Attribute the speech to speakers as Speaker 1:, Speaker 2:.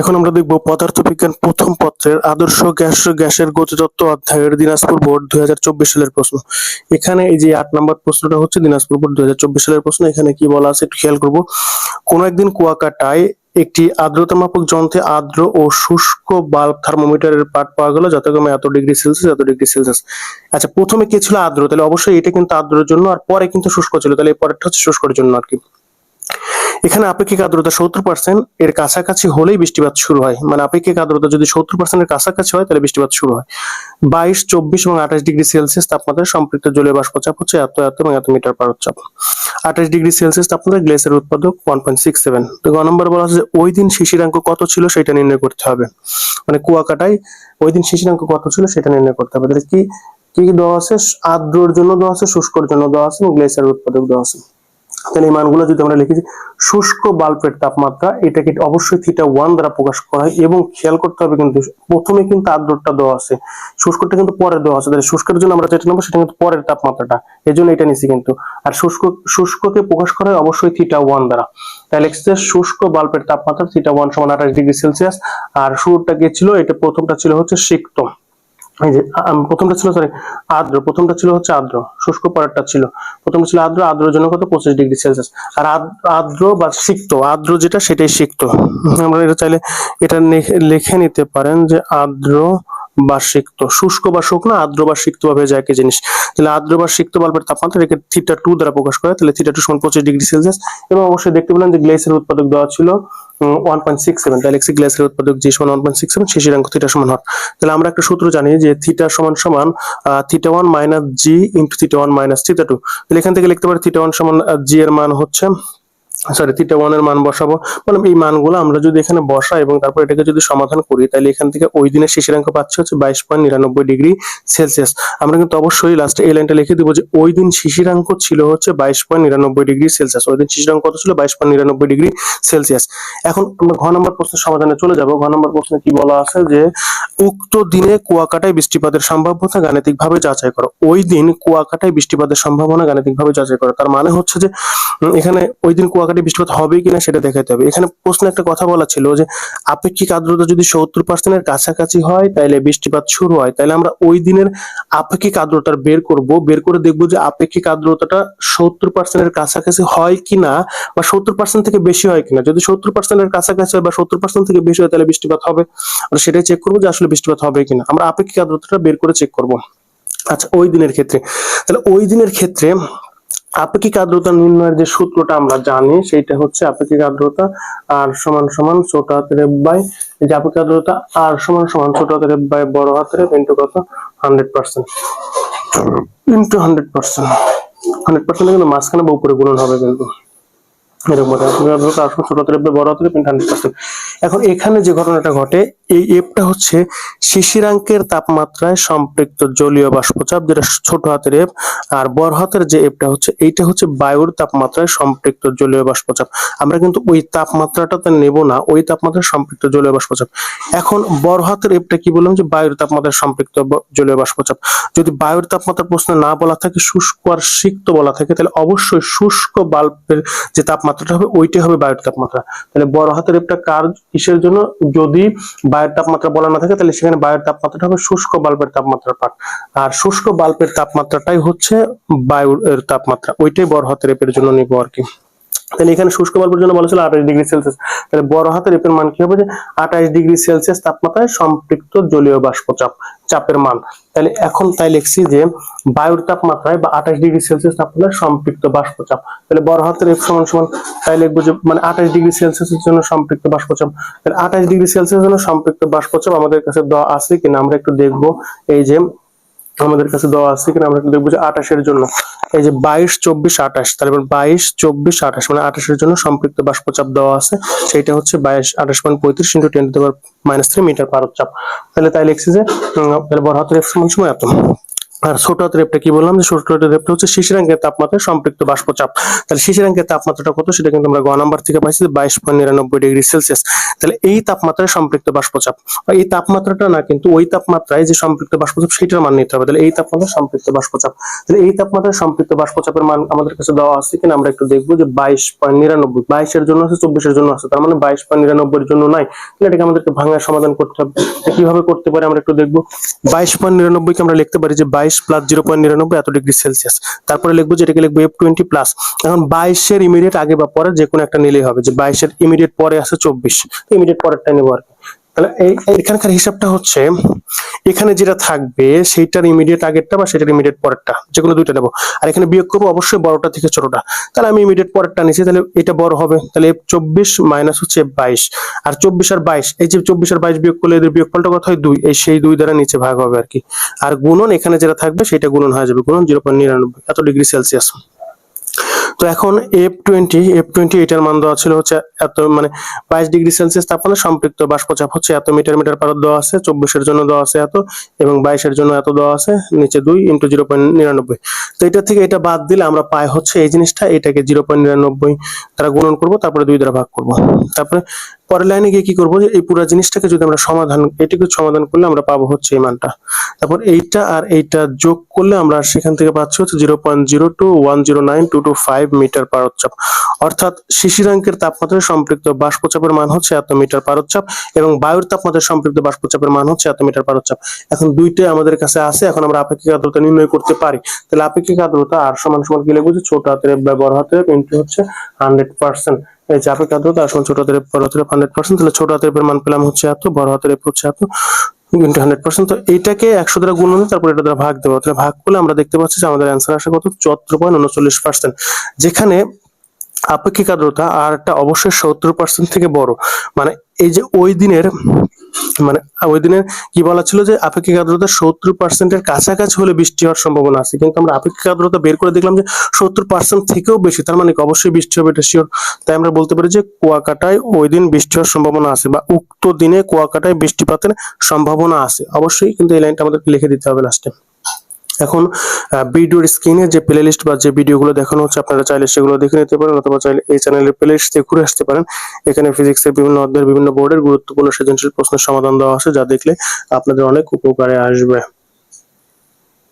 Speaker 1: এখন আমরা দেখব পদার্থবিজ্ঞান প্রথম পত্রের আদর্শ গ্যাস গ্যাসের গতিতত্ত্ব অধ্যায়ের দিনাজপুর বোর্ড দুই হাজার চব্বিশ সালের প্রশ্ন। এখানে এই যে আট নম্বর প্রশ্নটা হচ্ছে দিনাজপুর বোর্ড দুই সালের প্রশ্ন। এখানে কি বলা আছে একটু খেয়াল করব। কোন একদিন কুয়াকাটায় একটি আর্দ্রতা মাপক যন্ত্রে আর্দ্র ও শুষ্ক বাল্ব থার্মোমিটারের পার্ট পাওয়া গেল যথাক্রমে এত ডিগ্রি সেলসিয়াস, এত ডিগ্রি সেলসিয়াস। আচ্ছা প্রথমে কি ছিল আর্দ্র? তাহলে অবশ্যই এটা কিন্তু আর্দ্রের জন্য, আর পরে কিন্তু শুষ্ক ছিল। তাহলে এই পরেরটা হচ্ছে শুষ্কর জন্য আর কি। এখানে আপেক্ষিক আর্দ্রতা সত্তর পার্সেন্ট এর কাছাকাছি হলেই বৃষ্টিপাত শুরু হয়। মানে আপেক্ষিক আর্দ্রতা যদি সত্তর পার্সেন্টের কাছাকাছি হয়, তাহলে বৃষ্টিপাত শুরু হয়। বাইশ, চব্বিশ এবং আঠাশ ডিগ্রি সেলসিয়াস তাপমাত্রায় সম্পৃক্ত জলীয় বাষ্প চাপ হচ্ছে এত এত এবং এত মিটার পার চাপ। আঠাশ ডিগ্রি সেলসিয়াস তাপমাত্রায় গ্লেসের উৎপাদক ওয়ান পয়েন্ট সিক্স সেভেন তো গ নম্বর বলা হচ্ছে ওই দিন শিশিরাঙ্ক কত ছিল সেটা নির্ণয় করতে হবে। মানে কুয়াকাটায় ওই দিন শিশিরাঙ্ক কত ছিল সেটা নির্ণয় করতে হবে। তাহলে কি কি দেওয়া আছে? আর্দ্রর জন্য দেওয়া আছে, শুষ্কর জন্য দেওয়া আছে এবং গ্লেসের উৎপাদক দেওয়া আছে। তাহলে এই মানগুলো যদি আমরা লিখি শুষ্ক বাল্বের তাপমাত্রা এটাকে অবশ্যই থিটা ওয়ান দ্বারা প্রকাশ করা হয় এবং খেয়াল করতে হবে কিন্তু প্রথমে কিন্তু আর্দ্রটা দেওয়া আছে, শুষ্কটা কিন্তু পরে দেওয়া আছে, তাহলে শুষ্কের জন্য আমরা যেটা নেব সেটা কিন্তু পরের তাপমাত্রাটা, এই জন্য এটা নিচ্ছি কিন্তু। আর শুষ্ক, শুষ্ককে প্রকাশ করা হয় অবশ্যই থিটা ওয়ান দ্বারা। তাহলে এক্সে শুষ্ক বাল্বের তাপমাত্রা থিটা ওয়ান সমান আঠাশ ডিগ্রি সেলসিয়াস, আর শুরুটা গিয়েছিল, এটা প্রথমটা ছিল হচ্ছে সিক্ত প্রথমটা ছিল সরি আর্দ্র। প্রথমটা ছিল হচ্ছে আর্দ্র। শুষ্ক পরেরটা ছিল। প্রথমটা ছিল আর্দ্র। আর্দ্রের জন্য কত? পঁচিশ ডিগ্রি সেলসিয়াস। আর আর্দ্র বা সিক্ত, আর্দ্র যেটা সেটাই সিক্ত। আমরা এটা চাইলে এটা লিখে নিতে পারেন যে আর্দ্র বা সিক্ত শুষ্ক বা শুকনো আর্দ্র বা সিক্ত ভাবে যায় একই জিনিস। তাহলে আর্দ্র বা সিক্ত বাল্বের তাপমাত্রা একে থিটা টু দ্বারা প্রকাশ করে, তাহলে থিটা টু সমান পঁচিশ ডিগ্রি সেলসিয়াস। এবং অবশ্যই দেখতে পেলেন যে গ্লেসের উৎপাদক দেওয়া ছিল ওয়ান পয়েন্ট সিক্স সেভেন তাহলে এক্সি গ্লেসের উৎপাদক জি সমান ওয়ান পয়েন্ট সিক্স সেভেন শিশিরাঙ্ক থিটা সমান হয় তাহলে আমরা একটা সূত্র জানি যে থিটা সমান সমান theta one minus G into theta one minus theta two তাহলে এখান থেকে লিখতে পারি থিটা ওয়ান সমান জি এর মান হচ্ছে সরি থিটা ওয়ানের মান বসাবো। মানে এই মানগুলো আমরা যদি এখানে বসাই এবং তারপর এটাকে যদি সমাধান করি, তাহলে এখান থেকে ওই দিনের শিশিরাঙ্ক পাচ্ছি হচ্ছে বাইশ পয়েন্ট নিরানব্বই ডিগ্রি সেলসিয়াস। আমরা কিন্তু অবশ্যই লাস্টে এই লাইনটা লিখে দিব যে ওই দিন শিশিরাঙ্ক ছিল হচ্ছে বাইশ পয়েন্ট নিরানব্বই ডিগ্রি সেলসিয়াস। ওই দিন শিশিরাঙ্ক কত ছিল? বাইশ পয়েন্ট নিরানব্বই ডিগ্রি সেলসিয়াস। এখন আমরা ঘ নম্বর প্রশ্নের সমাধানে চলে যাব। ঘ নম্বর প্রশ্নে কি বলা আছে যে, উক্ত দিনে কুয়াকাটায় বৃষ্টিপাতের সম্ভাব্যতা গাণিতিকভাবে যাচাই করো। ওই দিন কুয়াকাটায় বৃষ্টিপাতের সম্ভাবনা গাণিতিকভাবে যাচাই করো। তার মানে হচ্ছে যে এখানে ওই দিন কুয়াকাটায় বৃষ্টিপাত হবে কিনা সেটা দেখাতে হবে। এখানে প্রশ্নে একটা কথা বলা ছিল যে, আপেক্ষিক আর্দ্রতা যদি সত্তর পার্সেন্টের কাছাকাছি হয় তাহলে বৃষ্টিপাত শুরু হয়। তাহলে আমরা ওই দিনের আপেক্ষিক আর্দ্রতার বের করব। বের করে দেখব যে আপেক্ষিক আর্দ্রতাটা সত্তর পার্সেন্টের কাছাকাছি হয় কিনা বা সত্তর পার্সেন্ট থেকে বেশি হয় কিনা। যদি সত্তর পার্সেন্টের কাছাকাছি হয় বা সত্তর পার্সেন্ট থেকে বেশি হয় তাহলে বৃষ্টিপাত হবে। আমরা সেটাই চেক করব যে আসলে বৃষ্টিপাত হবে কিনা। আমরা আপেক্ষিক আর্দ্রতাটা বের করে চেক করব। আচ্ছা ওই দিনের ক্ষেত্রে। তাহলে ওই দিনের ক্ষেত্রে আপেক্ষিক আর্দ্রতা নির্ণয়ের যে সূত্রটা আমরা জানি, সেইটা হচ্ছে আপেক্ষিক আর্দ্রতা আর সমান সমান ছোট হাতের বাই যে আপেক্ষিক আর্দ্রতা আর সমান সমান ছোট হাতের বাই বড় হাতের এফ ইন্টু কত hundred percent into hundred percent hundred percent কিন্তু মাঝখানে বা উপরে গুণন হবে কিন্তু। এরকম ভাবে আপেক্ষিক আর্দ্রতা আর সমান ছোট হাতের এফ বাই বড় ইন্টু হান্ড্রেড পার্সেন্ট এখন এখানে যে ঘটনাটা ঘটে, এই এফটা হচ্ছে শিশিরাঙ্কের তাপমাত্রায় সম্পৃক্ত জলীয় বাষ্পচাপ, যেটা ছোট হাতের এফ আর বড় হাতের যে এফটা হচ্ছে, এইটা হচ্ছে বায়ুর তাপমাত্রায় সম্পৃক্ত জলীয় বাষ্পচাপ। আমরা কিন্তু ওই তাপমাত্রাটাতে নেব না, ওই তাপমাত্রায় সম্পৃক্ত জলীয় বাষ্পচাপ। এখন বড় হাতের এফটা কি বললাম যে, বায়ুর তাপমাত্রায় সম্পৃক্ত জলীয় বাষ্পচাপ। যদি বায়ুর তাপমাত্রা প্রশ্নে না বলা থাকে, শুষ্ক আর সিক্ত বলা থাকে, তাহলে অবশ্যই শুষ্ক বাল্বের যে তাপমাত্রাটা হবে, ওইটাই হবে বায়ুর তাপমাত্রা। তাহলে বড় হাতের এফটা কার কিসের জন্য? যদি বায়ুর তাপমাত্রা বলা না থাকে, তাহলে সেখানে বায়ুর তাপমাত্রাটা হবে শুষ্ক বাল্বের তাপমাত্রার পাঠ। আর শুষ্ক বাল্বের তাপমাত্রাটাই হচ্ছে বায়ুর তাপমাত্রা। ওইটাই বড় হাতের এপের জন্য নিব আর কি। তাহলে এখানে শুষ্ক বাল্বের জন্য বলা ছিল আঠাশ ডিগ্রি সেলসিয়াস। তাহলে বড় হাতের এপের মান কি হবে যে আঠাশ ডিগ্রি সেলসিয়াস তাপমাত্রায় সম্পৃক্ত জলীয় বাষ্প চাপ চাপের মান। তাহলে এখন তাই লিখছি যে বায়ুর তাপমাত্রায় বা আঠাশ ডিগ্রি সেলসিয়াস তাপমাত্রায় সম্পৃক্ত বাষ্পচাপ। তাহলে বড় হাতের এফ সমান সমান তাই লিখব যে মানে আঠাশ ডিগ্রি সেলসিয়াসের জন্য সম্পৃক্ত বাষ্পচাপ। তাহলে আঠাশ ডিগ্রি সেলসিয়াসের জন্য সম্পৃক্ত বাষ্পচাপ আমাদের কাছে দেওয়া আছে কিনা আমরা একটু দেখব। এই যে আমাদের কাছে দেওয়া আছে কিনা আমরা দেখব যে আঠাশের জন্য। এই যে বাইশ, চব্বিশ, আঠাশ, তাহলে বাইশ, চব্বিশ, আঠাশ মানে আঠাশের জন্য সম্পৃক্ত বাষ্পচাপ দেওয়া আছে। সেটা হচ্ছে বাইশ, আঠাশ পয়েন্ট পঁয়ত্রিশ into ten minus three metre পার চাপ। তাহলে তাই লিখছি যে বড় হাতের সমান সময় এত। আর ছোট হাতের রেপটা কি বললাম? যে ছোট হাতের রেপটা হচ্ছে শিশিরাঙ্কের তাপমাত্রায় সম্পৃক্ত বাষ্পচাপ। তাহলে শিশিরাঙ্কের তাপমাত্রাটা কত? সেটা কিন্তু আমরা গ নাম্বার থেকে পাইছি বাইশ পয়েন্ট নিরানব্বই ডিগ্রি সেলসিয়াস। তাহলে এই তাপমাত্রায় সম্পৃক্ত বাষ্পচাপ। এই তাপমাত্রাটা না, কিন্তু ওই তাপমাত্রায় যে সম্পৃক্ত বাষ্পচাপ, সেটার মান নিতে হবে। তাহলে এই তাপমাত্রায় সম্পৃক্ত বাষ্পচাপ। তাহলে এই তাপমাত্রায় সম্পৃক্ত বাষ্পচাপের মান আমাদের কাছে দেওয়া আছে কিনা আমরা একটু দেখব যে বাইশ পয়েন্ট নিরানব্বই, বাইশের জন্য আছে, চব্বিশের জন্য আছে। তার মানে বাইশ পয়েন্ট নিরানব্বই জন্য নাই। তাহলে এটাকে আমাদেরকে ভাঙার সমাধান করতে হবে। কীভাবে করতে পারি আমরা একটু দেখব। বাইশ পয়েন্ট নিরানব্বই কে আমরা লিখতে পারি যে বাইশ প্লাস জিরো পয়েন্ট নিরানব্বই এত ডিগ্রি সেলসিয়াস তারপরে লিখব যেটাকে লিখব এফ টোয়েন্টি প্লাস এখন বাইশের ইমিডিয়েট আগে বা পরে যে কোনো একটা নিলেই হবে। যে বাইশের ইমিডিয়েট পরে আছে চব্বিশ। ইমিডিয়েট পরেরটা নেব আর কি। তাহলে এই এখানকার হিসাবটা হচ্ছে, এখানে যেটা থাকবে সেইটার ইমিডিয়েট আগেরটা বা সেটার ইমিডিয়েট পরেরটা, যে কোনো দুইটা নেব। আর এখানে বিয়োগ করব অবশ্যই বড়টা থেকে ছোটটা। তাহলে আমি ইমিডিয়েট পরেরটা নিচ্ছি, তাহলে এটা বড় হবে। তাহলে এফ চব্বিশ মাইনাস হচ্ছে বাইশ। আর চব্বিশ আর বাইশ, এই যে চব্বিশ আর বাইশ বিয়োগ করলে এদের বিয়োগ বিয়োগফলটা কথা হয়? দুই। এই সেই দুই দ্বারা নিচে ভাগ হবে আর কি। আর গুণন এখানে যেটা থাকবে সেটা গুণন হয়ে যাবে। গুণন জিরো পয়েন্ট নিরানব্বই, এত ডিগ্রি সেলসিয়াস। তো এখন এফ টোয়েন্টি এফ টোয়েন্টি এটার মান দেওয়া ছিল হচ্ছে এত মানে বাইশ ডিগ্রি সেলসিয়াস তাপমাত্রা, সম্পৃক্ত বাষ্পচাপ হচ্ছে এত মিটার মিটার পারত দেওয়া আছে, চব্বিশের জন্য দেওয়া আছে এত, এবং বাইশের জন্য এত দেওয়া আছে, নিচে দুই ইন্টু জিরো পয়েন্ট নিরানব্বই। তো এটা থেকে এটা বাদ দিলে আমরা পাই হচ্ছে এই জিনিসটা, এটাকে জিরো পয়েন্ট নিরানব্বই দ্বারা গুণন করব, তারপরে দুই দ্বারা ভাগ করব। তারপরে পরের লাইনে গিয়ে কি করব? যে এই পুরো জিনিসটাকে যদি আমরা সমাধান, এটুকু সমাধান করলে আমরা পাবো হচ্ছে এই মানটা। তারপর এইটা আর এইটা যোগ করলে আমরা সেখান থেকে পাচ্ছি হচ্ছে zero point zero two one zero nine two two five metre পারোচ্চাপ অর্থাৎ শিশিরাঙ্কের তাপমাত্রায় সম্পৃক্ত বাষ্পচাপের মান হচ্ছে এত মিটার পারোচ্চাপ এবং বায়ুর তাপমাত্রায় সম্পৃক্ত বাষ্পচাপের মান হচ্ছে এত মিটার পারোচ্চাপ এখন দুইটাই আমাদের কাছে আছে, এখন আমরা আপেক্ষিক আর্দ্রতা নির্ণয় করতে পারি। তাহলে আপেক্ষিক আর্দ্রতা আর সমান সমান লিখব যে ছোট হাতের বা বড় হাতের ইন্টু হচ্ছে হান্ড্রেড পার্সেন্ট এই যে আপেক্ষিক আর্দ্রতা আসলে ছোট হাতের বড় হাতের হান্ড্রেড পার্সেন্ট তাহলে ছোট হাতের মান পেলাম হচ্ছে এত, বড় হাতের হচ্ছে এত ইন্টু হান্ড্রেড পার্সেন্ট তো এইটাকে একশো দ্বারা গুণ হবে তারপর এটা দ্বারা ভাগ দেবো। তাহলে ভাগ করলে আমরা দেখতে পাচ্ছি যে আমাদের অ্যান্সার আসে কত? চুয়াত্তর পয়েন্ট উনচল্লিশ পার্সেন্ট যেখানে আপেক্ষিক আর্দ্রতা আর একটা অবশ্যই সত্তর পার্সেন্ট থেকে বড়। মানে এই যে ওই দিনের মানে ওই দিনে কি বলা ছিল যে আপেক্ষিক আর্দ্রতা সত্তর পার্সেন্টের কাছাকাছি হলে বৃষ্টি হওয়ার সম্ভাবনা আছে। কিন্তু আমরা আপেক্ষিক আর্দ্রতা বের করে দেখলাম যে সত্তর পার্সেন্ট থেকেও বেশি, তার মানে অবশ্যই বৃষ্টি হবে, এটা শিওর তাই আমরা বলতে পারি যে কুয়াকাটায় ওই দিন বৃষ্টি হওয়ার সম্ভাবনা আছে বা উক্ত দিনে কুয়াকাটায় বৃষ্টিপাতের সম্ভাবনা আছে। অবশ্যই কিন্তু এই লাইনটা আমাদেরকে লিখে দিতে হবে লাস্টে এখন ভিডিওর স্ক্রিনে যে প্লে লিস্ট বা যে ভিডিওগুলো দেখানো হচ্ছে, আপনারা চাইলে সেগুলো দেখে নিতে পারেন অথবা চাইলে এই চ্যানেলের প্লে লিস্ট থেকে ঘুরে আসতে পারেন। এখানে ফিজিক্সের বিভিন্ন অধ্যায়ের বিভিন্ন বোর্ডের গুরুত্বপূর্ণ সৃজনশীল প্রশ্নের সমাধান দেওয়া আছে, যা দেখলে আপনাদের অনেক উপকারে আসবে।